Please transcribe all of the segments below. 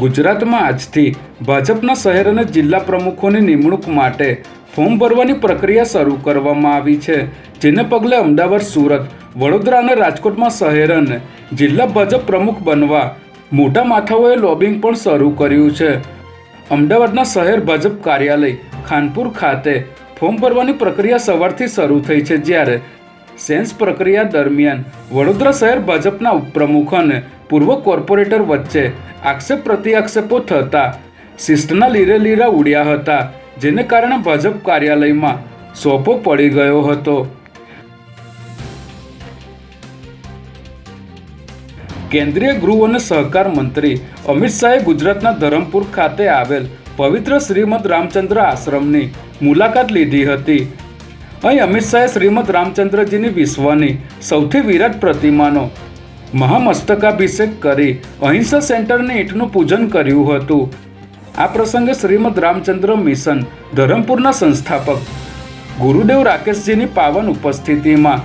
ગુજરાતમાં આજથી ભાજપના શહેર અને જિલ્લા પ્રમુખોની નિમણૂક માટે ફોર્મ ભરવાની પ્રક્રિયા શરૂ કરવામાં આવી છે, જેને પગલે અમદાવાદ, સુરત, વડોદરા અને રાજકોટમાં શહેર અને જિલ્લા ભાજપ પ્રમુખ બનવા મોટા માથાઓએ લોબિંગ પણ શરૂ કર્યું છે. અમદાવાદના શહેર ભાજપ કાર્યાલય, ખાનપુર ખાતે ફોર્મ ભરવાની પ્રક્રિયા સવારથી શરૂ થઈ છે જ્યારે સેન્સ પ્રક્રિયા દરમિયાન વડોદરા શહેર ભાજપના ઉપપ્રમુખ અને પૂર્વ કોર્પોરેટર વચ્ચે આક્ષેપ પ્રત્યાક્ષેપો થતા શિસ્તના લીરે લીરા ઉડ્યા હતા, જેને કારણે ભાજપ કાર્યાલયમાં સોપો પડી ગયો હતો. કેન્દ્રીય ગૃહ અને સહકાર મંત્રી અમિત શાહે ગુજરાતના ધરમપુર ખાતે આવેલ પવિત્ર શ્રીમદ રામચંદ્ર આશ્રમની મુલાકાત લીધી હતી. અહીં અમિત શાહે શ્રીમદ રામચંદ્રજીની વિશ્વની સૌથી વિરાટ પ્રતિમાનો મહામસ્તકાભિષેક કરી અહિંસા સેન્ટરની ઈંટનું પૂજન કર્યું હતું. આ પ્રસંગે શ્રીમદ રામચંદ્ર મિશન ધરમપુરના સંસ્થાપક ગુરુદેવ રાકેશજીની પાવન ઉપસ્થિતિમાં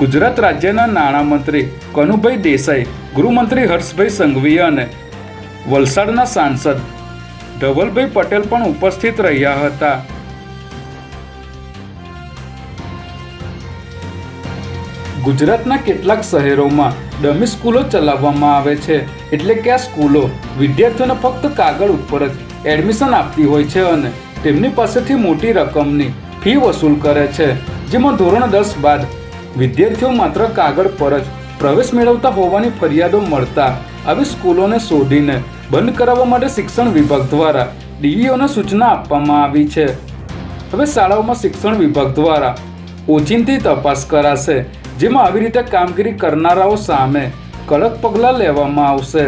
ગુજરાત રાજ્યના નાણામંત્રી કનુભાઈ દેસાઈ, ગૃહમંત્રી હર્ષભાઈ સંઘવી અને વલસાડના સાંસદ ધવલભાઈ પટેલ પણ ઉપસ્થિત રહ્યા હતા. ગુજરાતના કેટલાક શહેરોમાં ડમી સ્કૂલો ચલાવવામાં આવે છે, એટલે કે આ સ્કૂલો વિદ્યાર્થીઓને ફક્ત કાગળ ઉપર જ એડમિશન આપતી હોય છે અને તેમની પાસેથી મોટી રકમની ફી વસૂલ કરે છે, જેમાં ધોરણ દસ બાદ વિદ્યાર્થીઓ માત્ર કાગળ પર જ પ્રવેશ મેળવતા હોવાની ફરિયાદો મળતા આવી સ્કૂલોને શોધીને બંધ કરાવવા માટે શિક્ષણ વિભાગ દ્વારા ડીઈઓને સૂચના આપવામાં આવી છે. હવે શાળાઓમાં શિક્ષણ વિભાગ દ્વારા ઓચિંતી તપાસ કરાશે, જેમાં આવી રીતે કામગીરી કરનારાઓ સામે કડક પગલાં લેવામાં આવશે.